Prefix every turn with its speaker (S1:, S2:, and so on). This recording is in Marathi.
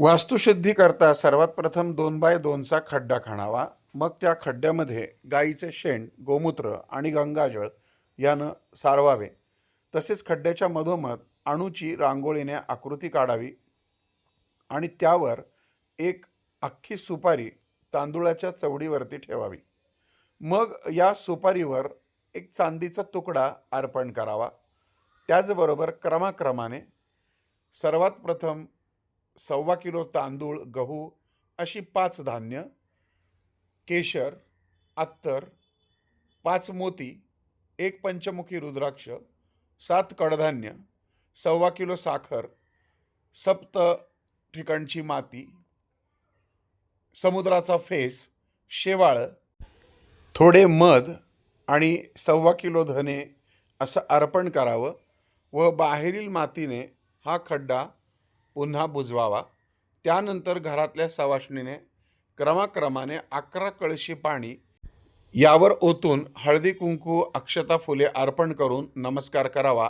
S1: वास्तुशुद्धी करता सर्वात प्रथम दोन बाय दोनचा खड्डा खणावा. मग त्या खड्ड्यामध्ये गाईचे शेण गोमूत्र आणि गंगाजळ यानं सारवावे. तसेच खड्ड्याच्या मधोमध अणूची रांगोळीने आकृती काढावी आणि त्यावर एक अख्खी सुपारी तांदुळाच्या चवडीवरती ठेवावी. मग या सुपारीवर एक चांदीचा तुकडा अर्पण करावा. त्याचबरोबर क्रमाक्रमाने सर्वात प्रथम सव्वा किलो तांदूळ गहू अशी पाच धान्य केशर अत्तर पाच मोती एक पंचमुखी रुद्राक्ष सात कडधान्य सव्वा किलो साखर सप्त ठिकाणची माती समुद्राचा फेस शेवाळ. थोडे मध आणि सव्वा किलो धने असं अर्पण करावं व बाहेरील मातीने हा खड्डा पुन्हा बुजवावा. त्यानंतर घरातल्या सवाष्णीने क्रमाक्रमाने अकरा कळशी पाणी यावर ओतून हळदी कुंकू अक्षता फुले अर्पण करून नमस्कार करावा.